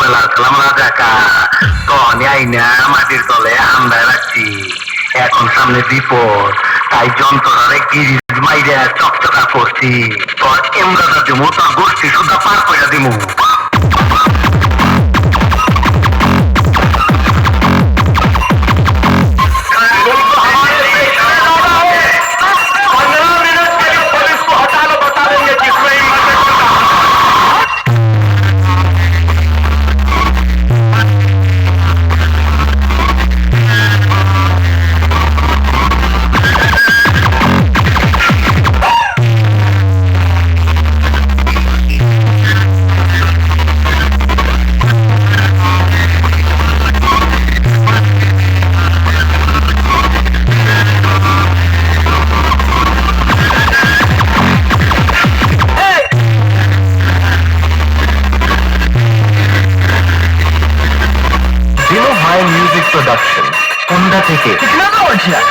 ছোটবেলা খেলাম রাজাকা তখনই আইনা মাটির তলে আন্দায় রাখছি এখন সামনে বিপদ তাই যন্ত্রণারে গিরিজ মাইরে চকচকা করছি তোর এমরাজা দিমু তোর গোষ্ঠী সুদ্ধা পার করে দিমু জিরো Music Production কোনটা থেকে Tecnologia! Tecnologia! Tecnologia!